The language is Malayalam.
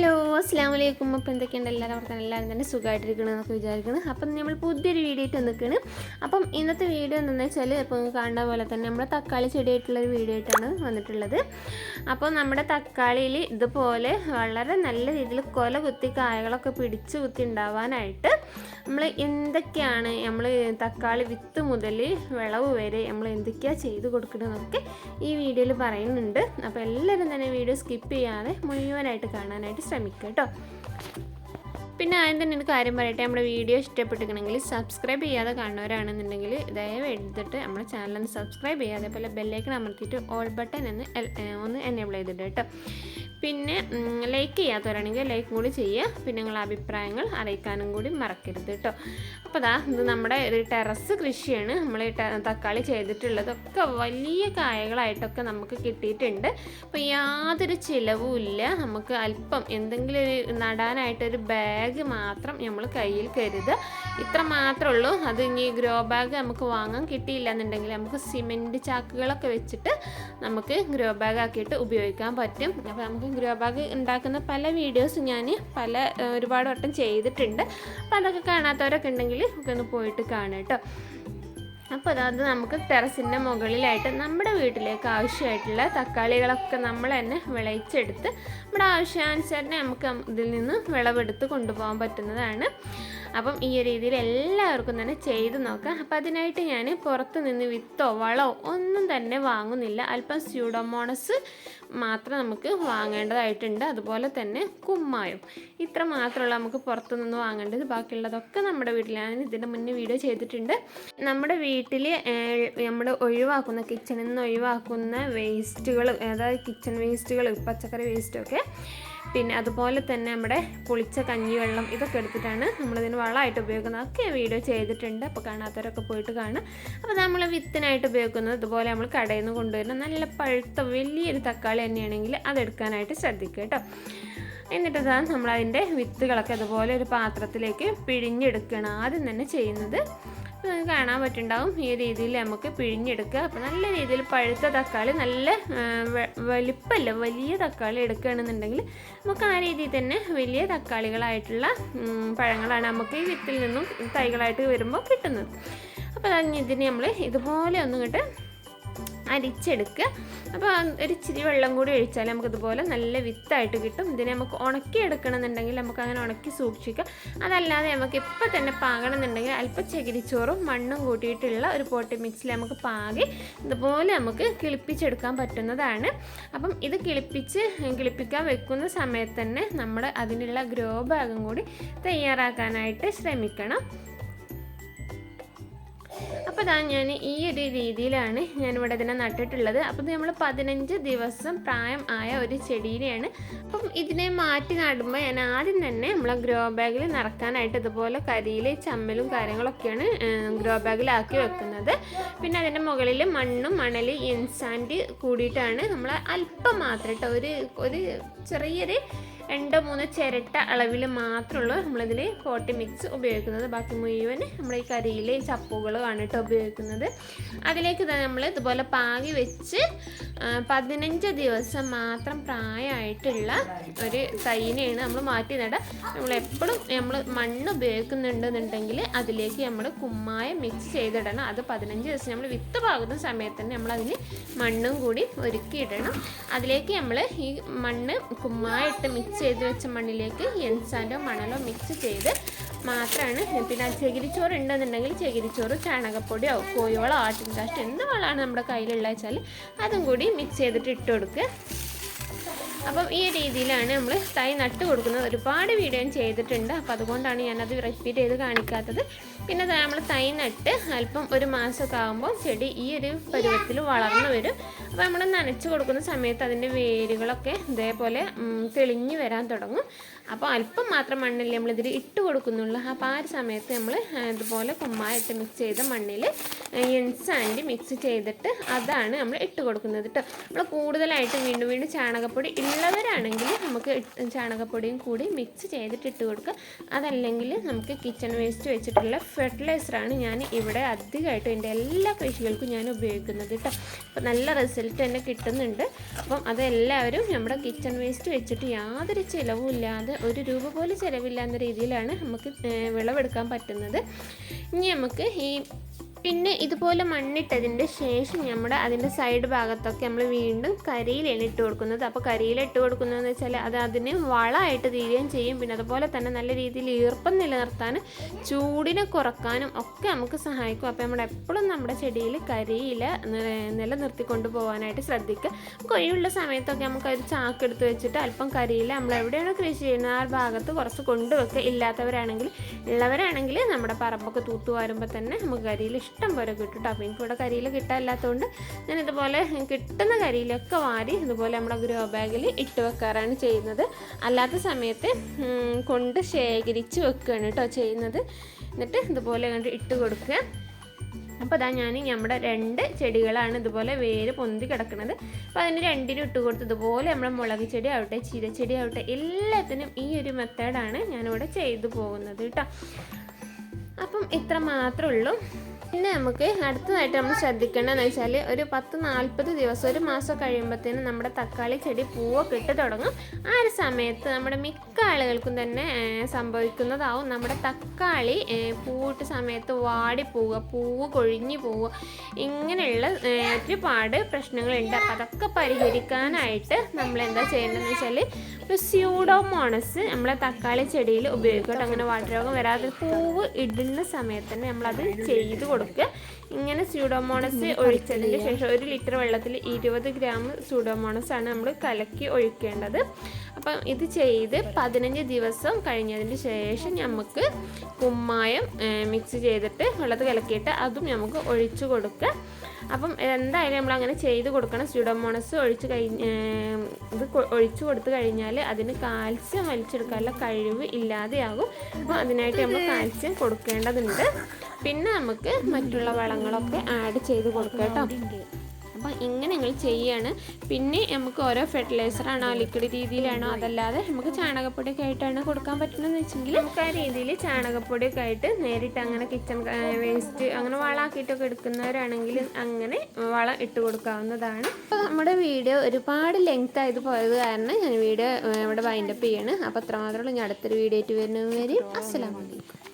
ഹലോ അസ്സാം വലൈക്കും അപ്പോൾ എന്തൊക്കെയുണ്ട്? എല്ലാവരും അവർക്ക് എല്ലാവരും തന്നെ സുഖമായിട്ടിരിക്കണം എന്നൊക്കെ വിചാരിക്കുന്നു. അപ്പം നമ്മൾ പുതിയൊരു വീഡിയോ ആയിട്ട് നിൽക്കുന്നു അപ്പം ഇന്നത്തെ വീഡിയോ എന്താണെന്ന് വെച്ചാൽ ഇപ്പോൾ കാണുന്ന പോലെ തന്നെ നമ്മുടെ തക്കാളി ചെടിയായിട്ടുള്ളൊരു വീഡിയോ ആയിട്ടാണ് വന്നിട്ടുള്ളത്. അപ്പോൾ നമ്മുടെ തക്കാളിയിൽ ഇതുപോലെ വളരെ നല്ല രീതിയിൽ കൊല കുത്തി കായകളൊക്കെ പിടിച്ച് കുത്തി ഉണ്ടാവാനായിട്ട് നമ്മൾ എന്തൊക്കെയാണ് നമ്മൾ തക്കാളി വിത്ത് മുതൽ വിളവ് വരെ നമ്മൾ എന്തൊക്കെയാണ് ചെയ്ത് കൊടുക്കണമെന്നൊക്കെ ഈ വീഡിയോയിൽ പറയുന്നുണ്ട്. അപ്പോൾ എല്ലാവരും തന്നെ വീഡിയോ സ്കിപ്പ് ചെയ്യാതെ മുഴുവനായിട്ട് കാണാനായിട്ട് ശ്രമിക്കുക കേട്ടോ. പിന്നെ ആദ്യം തന്നെ ഒരു കാര്യം പറയട്ടെ നമ്മുടെ വീഡിയോ ഇഷ്ടപ്പെട്ടിരിക്കണമെങ്കിൽ സബ്സ്ക്രൈബ് ചെയ്യാതെ കാണുന്നവരാണെന്നുണ്ടെങ്കിൽ ദയവ് എടുത്തിട്ട് നമ്മുടെ ചാനൽ ഒന്ന് സബ്സ്ക്രൈബ് ചെയ്യുക. അതേപോലെ ബെല്ലേക്കൺ അമർത്തിയിട്ട് ഓൾ ബട്ടൺ എന്ന് ഒന്ന് എനേബിൾ ചെയ്തിട്ട് കേട്ടോ. പിന്നെ ലൈക്ക് ചെയ്യാത്തവരാണെങ്കിൽ ലൈക്കും കൂടി ചെയ്യുക. പിന്നെ നിങ്ങളുടെ അഭിപ്രായങ്ങൾ അറിയിക്കാനും കൂടി മറക്കരുത് കേട്ടോ. അപ്പോൾ അതാ ഇത് നമ്മുടെ ഒരു ടെറസ് കൃഷിയാണ്. നമ്മൾ ഈ തക്കാളി ചെയ്തിട്ടുള്ളതൊക്കെ വലിയ കായകളായിട്ടൊക്കെ നമുക്ക് കിട്ടിയിട്ടുണ്ട്. അപ്പോൾ യാതൊരു ചിലവും ഇല്ല. നമുക്ക് അല്പം എന്തെങ്കിലും ഒരു നടാനായിട്ടൊരു ബാഗ് മാത്രം നമ്മൾ കയ്യിൽ കരുതുക. ഇത്ര മാത്രമേ ഉള്ളൂ അത് ഇനി ഗ്രോ ബാഗ് നമുക്ക് വാങ്ങാൻ കിട്ടിയില്ല എന്നുണ്ടെങ്കിൽ നമുക്ക് സിമെന്റ് ചാക്കുകളൊക്കെ വെച്ചിട്ട് നമുക്ക് ഗ്രോ ബാഗ് ആക്കിയിട്ട് ഉപയോഗിക്കാൻ പറ്റും. അപ്പോൾ നമുക്ക് ഗ്രോ ബാഗ് ഉണ്ടാക്കുന്ന പല വീഡിയോസ് ഞാൻ പല ഒരുപാട് വട്ടം ചെയ്തിട്ടുണ്ട്. അപ്പോൾ അതൊക്കെ കാണാത്തവരൊക്കെ ഉണ്ടെങ്കിൽ ഒക്കെ ഒന്ന് പോയിട്ട് കാണുക കേട്ടോ. അപ്പോൾ അത് നമുക്ക് ടെറസിന്റെ മുകളിലായിട്ട് നമ്മുടെ വീട്ടിലേക്ക് ആവശ്യമായിട്ടുള്ള തക്കാളികളൊക്കെ നമ്മൾ തന്നെ വിളയിച്ചെടുത്ത് നമ്മുടെ ആവശ്യാനുസരണം നമുക്ക് ഇതിൽ നിന്ന് വിളവെടുത്ത് കൊണ്ടുപോകാൻ പറ്റുന്നതാണ്. അപ്പം ഈ ഒരു രീതിയിൽ എല്ലാവർക്കും തന്നെ ചെയ്ത് നോക്കാം. അപ്പം അതിനായിട്ട് ഞാൻ പുറത്ത് നിന്ന് വിത്തോ വളമോ ഒന്നും തന്നെ വാങ്ങുന്നില്ല. അല്പം സ്യൂഡോമോണസ് മാത്രം നമുക്ക് വാങ്ങേണ്ടതായിട്ടുണ്ട്. അതുപോലെ തന്നെ കുമ്മായം. ഇത്ര മാത്രമുള്ള നമുക്ക് പുറത്തു നിന്ന് വാങ്ങേണ്ടത്. ബാക്കിയുള്ളതൊക്കെ നമ്മുടെ വീട്ടിലാണ് ഇതിന്റെ മുന്നേ വീഡിയോ ചെയ്തിട്ടുണ്ട്. നമ്മുടെ വീട്ടിൽ നമ്മൾ ഒഴിവാക്കുന്ന കിച്ചണിൽ നിന്ന് ഒഴിവാക്കുന്ന വേസ്റ്റുകൾ അതായത് കിച്ചൺ വേസ്റ്റുകൾ പച്ചക്കറി വേസ്റ്റൊക്കെ പിന്നെ അതുപോലെ തന്നെ നമ്മുടെ പുളിച്ച കഞ്ഞിവെള്ളം ഇതൊക്കെ എടുത്തിട്ടാണ് നമ്മളിതിന് വളമായിട്ട് ഉപയോഗിക്കുന്നത്. ഒക്കെ വീഡിയോ ചെയ്തിട്ടുണ്ട്. അപ്പോൾ കാണാത്തവരൊക്കെ പോയിട്ട് കാണും അപ്പോൾ നമ്മൾ വിത്തിനായിട്ട് ഉപയോഗിക്കുന്നത്. അതുപോലെ നമ്മൾ കടയിൽ നിന്ന് കൊണ്ടുവരുന്ന നല്ല പഴുത്ത വലിയൊരു തക്കാളി തന്നെയാണെങ്കിൽ അതെടുക്കാനായിട്ട് ശ്രദ്ധിക്കുക കേട്ടോ. എന്നിട്ട് നമ്മൾ നമ്മളതിന്റെ വിത്തുകളൊക്കെ അതുപോലെ ഒരു പാത്രത്തിലേക്ക് പിഴിഞ്ഞെടുക്കണം ആദ്യം തന്നെ ചെയ്യുന്നത്. കാണാൻ പറ്റുണ്ടാവും ഈ രീതിയിൽ നമുക്ക് പിഴിഞ്ഞെടുക്കുക. അപ്പോൾ നല്ല രീതിയിൽ പഴുത്ത തക്കാളി നല്ല വലിപ്പമല്ല വലിയ തക്കാളി എടുക്കുകയാണെന്നുണ്ടെങ്കിൽ നമുക്ക് ആ രീതിയിൽ തന്നെ വലിയ തക്കാളികളായിട്ടുള്ള പഴങ്ങളാണ് നമുക്ക് ഈ വിത്തിൽ നിന്നും തൈകളായിട്ട് വരുമ്പോൾ കിട്ടുന്നത്. അപ്പോൾ അതിന് ഇതിനെ നമ്മൾ ഇതുപോലെ ഒന്നും അരിച്ചെടുക്കുക അപ്പോൾ ഒരു ഇച്ചിരി വെള്ളം കൂടി ഒഴിച്ചാൽ നമുക്കിതുപോലെ നല്ല വിത്തായിട്ട് കിട്ടും. ഇതിനെ നമുക്ക് ഉണക്കി എടുക്കണമെന്നുണ്ടെങ്കിൽ നമുക്ക് അങ്ങനെ ഉണക്കി സൂക്ഷിക്കാം. അതല്ലാതെ നമുക്ക് ഇപ്പം തന്നെ പാകണമെന്നുണ്ടെങ്കിൽ അല്പം ചകിരിച്ചോറും മണ്ണും കൂട്ടിയിട്ടുള്ള ഒരു പോട്ടി മിക്സിൽ നമുക്ക് പാകി ഇതുപോലെ നമുക്ക് കിളിപ്പിച്ചെടുക്കാൻ പറ്റുന്നതാണ്. അപ്പം ഇത് കിളിപ്പിച്ച് കിളിപ്പിക്കാൻ വെക്കുന്ന സമയത്ത് തന്നെ നമ്മൾ അതിനുള്ള ഗ്രോ ബാഗും കൂടി തയ്യാറാക്കാനായിട്ട് ശ്രമിക്കണം. അപ്പോൾ ഇതാ ഞാൻ ഈ ഒരു രീതിയിലാണ് ഞാനിവിടെ ഇതിനെ നട്ടിട്ടുള്ളത്. അപ്പോൾ നമ്മൾ പതിനഞ്ച് ദിവസം പ്രായം ആയ ഒരു ചെടീനെയാണ്. അപ്പം ഇതിനെ മാറ്റി നടുമ്പോൾ ഞാൻ ആദ്യം തന്നെ നമ്മളെ ഗ്രോ ബാഗിൽ നിറക്കാനായിട്ട് ഇതുപോലെ കരിയിൽ ചമ്മലും കാര്യങ്ങളൊക്കെയാണ് ഗ്രോ ബാഗിലാക്കി വെക്കുന്നത്. പിന്നെ അതിന്റെ മുകളിൽ മണ്ണും മണൽ ഇൻസാൻഡ് കൂടിയിട്ടാണ് നമ്മൾ അല്പം മാത്രം കേട്ടോ ഒരു ഒരു ചെറിയൊരു രണ്ടോ മൂന്നോ ചിരട്ട അളവിൽ മാത്രമുള്ളൂ നമ്മളിതിൽ കോട്ടി മിക്സ് ഉപയോഗിക്കുന്നത്. ബാക്കി മുഴുവൻ നമ്മൾ ഈ കറിയിൽ ചപ്പുകളാണ് കേട്ടോ ഉപയോഗിക്കുന്നത്. അതിലേക്ക് തന്നെ നമ്മൾ ഇതുപോലെ പാകി വെച്ച് പതിനഞ്ച് ദിവസം മാത്രം പ്രായമായിട്ടുള്ള ഒരു തൈനെയാണ് നമ്മൾ മാറ്റി നടുക നമ്മൾ എപ്പോഴും നമ്മൾ മണ്ണ് ഉപയോഗിക്കുന്നുണ്ടെന്നുണ്ടെങ്കിൽ അതിലേക്ക് നമ്മൾ കുമ്മായം മിക്സ് ചെയ്തിടണം. അത് പതിനഞ്ച് ദിവസം നമ്മൾ വിത്ത് പാകുന്ന സമയത്ത് തന്നെ നമ്മൾ അതിന് മണ്ണും കൂടി ഒരുക്കിയിടണം. അതിലേക്ക് നമ്മൾ ഈ മണ്ണ് കുമ്മായിട്ട് മിക്സ് ചെയ്ത് വെച്ച മണ്ണിലേക്ക് എൻസാൻഡോ മണലോ മിക്സ് ചെയ്ത് മാത്രമാണ് പിന്നെ ചകിരിച്ചോറ് ഉണ്ടെന്നുണ്ടെങ്കിൽ ചകിരിച്ചോറ് ചാണകപ്പൊടിയോ കോഴിവളോ ആട്ടിൻ കാഷ്ടം എന്ത് വളമാണ് നമ്മുടെ കയ്യിലുള്ള വെച്ചാൽ അതും കൂടി മിക്സ് ചെയ്തിട്ട് ഇട്ട് കൊടുക്കുക. അപ്പം ഈ രീതിയിലാണ് നമ്മൾ തൈ നട്ട് കൊടുക്കുന്നത്. ഒരുപാട് വീഡിയോ ചെയ്തിട്ടുണ്ട്. അപ്പോൾ അതുകൊണ്ടാണ് ഞാനത് റിപ്പീറ്റ് ചെയ്ത് കാണിക്കാത്തത്. പിന്നെ നമ്മൾ തൈ നട്ട് അല്പം ഒരു മാസമൊക്കെ ആകുമ്പോൾ ചെടി ഈ ഒരു പരുവത്തിൽ വളർന്നു വരും. അപ്പോൾ നമ്മൾ നനച്ച് കൊടുക്കുന്ന സമയത്ത് അതിന്റെ വേരുകളൊക്കെ ഇതേപോലെ തെളിഞ്ഞു വരാൻ തുടങ്ങും. അപ്പോൾ അല്പം മാത്രം മണ്ണല്ലേ നമ്മളിതിൽ ഇട്ട് കൊടുക്കുന്നുള്ളൂ. അപ്പോൾ ആ ഒരു സമയത്ത് നമ്മൾ ഇതുപോലെ കുമ്മായിട്ട് മിക്സ് ചെയ്ത മണ്ണിൽ എൻസാൻഡ് മിക്സ് ചെയ്തിട്ട് അതാണ് നമ്മൾ ഇട്ട് കൊടുക്കുന്നത് കേട്ടോ. നമ്മൾ കൂടുതലായിട്ടും വീണ്ടും വീണ്ടും ചാണകപ്പൊടി ഉള്ളവരാണെങ്കിൽ നമുക്ക് ചാണകപ്പൊടിയും കൂടി മിക്സ് ചെയ്തിട്ട് ഇട്ട് കൊടുക്കുക. അതല്ലെങ്കിൽ നമുക്ക് കിച്ചൺ വേസ്റ്റ് വെച്ചിട്ടുള്ള ഫെർട്ടിലൈസറാണ് ഞാൻ ഇവിടെ അധികമായിട്ടും എന്റെ എല്ലാ കൃഷികൾക്കും ഞാൻ ഉപയോഗിക്കുന്നത് കേട്ടോ. അപ്പോൾ നല്ല റിസൾട്ട് തന്നെ കിട്ടുന്നുണ്ട്. അപ്പം അതെല്ലാവരും നമ്മുടെ കിച്ചൺ വേസ്റ്റ് വെച്ചിട്ട് യാതൊരു ചിലവും ഇല്ലാതെ ഒരു രൂപ പോലും ചിലവില്ലാത്ത രീതിയിലാണ് നമുക്ക് വിളവെടുക്കാൻ പറ്റുന്നത്. ഇനി നമുക്ക് ഈ പിന്നെ ഇതുപോലെ മണ്ണിട്ടതിന്റെ ശേഷം നമ്മൾ അതിന്റെ സൈഡ് ഭാഗത്തൊക്കെ നമ്മൾ വീണ്ടും കരിയിലാണ് ഇട്ട് കൊടുക്കുന്നത്. അപ്പോൾ കരിയിൽ ഇട്ട് കൊടുക്കുന്നതെന്ന് വെച്ചാൽ അത് അതിന് വളമായിട്ട് തീരുകയും ചെയ്യും. പിന്നെ അതുപോലെ തന്നെ നല്ല രീതിയിൽ ഈർപ്പം നിലനിർത്താനും ചൂടിനെ കുറക്കാനും ഒക്കെ നമുക്ക് സഹായിക്കും. അപ്പോൾ നമ്മൾ എപ്പോഴും നമ്മുടെ ചെടിയിൽ കരിയില നിലനിർത്തി കൊണ്ടുപോകാനായിട്ട് പോകാനായിട്ട് ശ്രദ്ധിക്കുക. കൊഴിയുള്ള സമയത്തൊക്കെ നമുക്ക് ഒരു ചാക്കെടുത്ത് വെച്ചിട്ട് അല്പം കരിയില നമ്മൾ എവിടെയാണോ കൃഷി ചെയ്യുന്നത് ആ ഭാഗത്ത് കുറച്ച് കൊണ്ടുവെക്കുക. ഇല്ലാത്തവരാണെങ്കിൽ ഉള്ളവരാണെങ്കിൽ നമ്മുടെ പറമ്പൊക്കെ തൂത്തു വരുമ്പോൾ തന്നെ നമുക്ക് കരിയിൽ ഇഷ്ടം പോലെ കിട്ടും കേട്ടോ അപ്പോൾ എനിക്കിവിടെ കരിയിൽ കിട്ടാനില്ലാത്തതുകൊണ്ട് ഞാൻ ഇതുപോലെ കിട്ടുന്ന കരിയിലൊക്കെ വാരി ഇതുപോലെ നമ്മുടെ ഗ്രോ ബാഗിൽ ഇട്ട് വെക്കാറാണ് ചെയ്യുന്നത്. അല്ലാത്ത സമയത്ത് കൊണ്ട് ശേഖരിച്ച് വെക്കുകയാണ് കേട്ടോ ചെയ്യുന്നത്. എന്നിട്ട് ഇതുപോലെ കണ്ട് ഇട്ട് കൊടുക്കുക. അപ്പോൾ അതാ ഞാൻ നമ്മുടെ രണ്ട് ചെടികളാണ് ഇതുപോലെ വേര് പൊന്തി കിടക്കുന്നത് അപ്പോൾ അതിന് രണ്ടിനും ഇട്ട് കൊടുത്ത് ഇതുപോലെ നമ്മുടെ മുളക് ചെടി ആവട്ടെ ചീരച്ചെടി ആവട്ടെ എല്ലാത്തിനും ഈ ഒരു മെത്തേഡാണ് ഞാനിവിടെ ചെയ്തു പോകുന്നത് കേട്ടോ അപ്പം ഇത്ര മാത്രമേ ഉള്ളൂ. പിന്നെ നമുക്ക് അടുത്തതായിട്ട് നമ്മൾ ശ്രദ്ധിക്കേണ്ടതെന്ന് വെച്ചാൽ ഒരു പത്ത് നാൽപ്പത് ദിവസം ഒരു മാസം കഴിയുമ്പോഴത്തേനും നമ്മുടെ തക്കാളി ചെടി പൂവൊക്കെ ഇട്ട് തുടങ്ങും. ആ ഒരു സമയത്ത് നമ്മുടെ മിക്ക ആളുകൾക്കും തന്നെ സംഭവിക്കുന്നതാവും നമ്മുടെ തക്കാളി പൂവിട്ട സമയത്ത് വാടി പോവുക പൂവ് കൊഴിഞ്ഞു പോവുക. ഇങ്ങനെയുള്ള ഒരുപാട് പ്രശ്നങ്ങളുണ്ട്. അതൊക്കെ പരിഹരിക്കാനായിട്ട് നമ്മൾ എന്താ ചെയ്യേണ്ടതെന്ന് വെച്ചാൽ ഒരു സ്യൂഡോമോണസ് നമ്മളെ തക്കാളി ചെടിയിൽ ഉപയോഗിക്കട്ടെ കേട്ടോ. അങ്ങനെ വാട്ടരോഗം വരാതെ പൂവ് ഇടുന്ന സമയത്ത് തന്നെ നമ്മളത് ചെയ്ത് കൊടുക്കുക ഇങ്ങനെ സ്യൂഡോമോണസ് ഒഴിച്ചതിന് ശേഷം ഒരു ലിറ്റർ വെള്ളത്തിൽ ഇരുപത് ഗ്രാം സ്യൂഡോമോണസ് ആണ് നമ്മൾ കലക്കി ഒഴിക്കേണ്ടത്. അപ്പം ഇത് ചെയ്ത് പതിനഞ്ച് ദിവസം കഴിഞ്ഞതിന് ശേഷം നമുക്ക് കുമ്മായം മിക്സ് ചെയ്തിട്ട് വെള്ളത്തിൽ കലക്കിയിട്ട് അതും നമുക്ക് ഒഴിച്ചു കൊടുക്കുക അപ്പം എന്തായാലും നമ്മൾ അങ്ങനെ ചെയ്ത് കൊടുക്കണം. സ്യൂഡോമോണസ് ഒഴിച്ച് കഴിഞ്ഞ് ഇത് ഒഴിച്ചു കൊടുത്തു കഴിഞ്ഞാൽ അതിന് കാൽസ്യം വലിച്ചെടുക്കാനുള്ള കഴിവ് ഇല്ലാതെയാകും. അപ്പോൾ അതിനായിട്ട് നമ്മൾ കാൽസ്യം കൊടുക്കേണ്ടതുണ്ട്. പിന്നെ നമുക്ക് മറ്റുള്ള വളങ്ങളൊക്കെ ആഡ് ചെയ്ത് കൊടുക്കുക കേട്ടോ. അപ്പോൾ ഇങ്ങനെ നിങ്ങൾ ചെയ്യാണ്. പിന്നെ നമുക്ക് ഓരോ ഫെർട്ടിലൈസറാണോ ലിക്വിഡ് രീതിയിലാണോ അതല്ലാതെ നമുക്ക് ചാണകപ്പൊടിയൊക്കെ ആയിട്ടാണ് കൊടുക്കാൻ പറ്റുന്നതെന്ന് വെച്ചെങ്കിൽ നമുക്ക് ആ രീതിയിൽ ചാണകപ്പൊടിയൊക്കെ ആയിട്ട് നേരിട്ട് അങ്ങനെ കിച്ചൺ വേസ്റ്റ് അങ്ങനെ വളമാക്കിയിട്ടൊക്കെ എടുക്കുന്നവരാണെങ്കിൽ അങ്ങനെ വളം ഇട്ട് കൊടുക്കാവുന്നതാണ്. അപ്പോൾ നമ്മുടെ വീഡിയോ ഒരുപാട് ലെങ്ത് ആയത് പോയത് കാരണം ഞാൻ വീഡിയോ ഇവിടെ വൈൻഡപ്പ് ചെയ്യാണ്. അപ്പോൾ അത്രമാത്രമേ ഉള്ളൂ. ഞാൻ അടുത്തൊരു വീഡിയോ ആയിട്ട് വരുന്നവരെയും അസ്സലാമലൈക്കും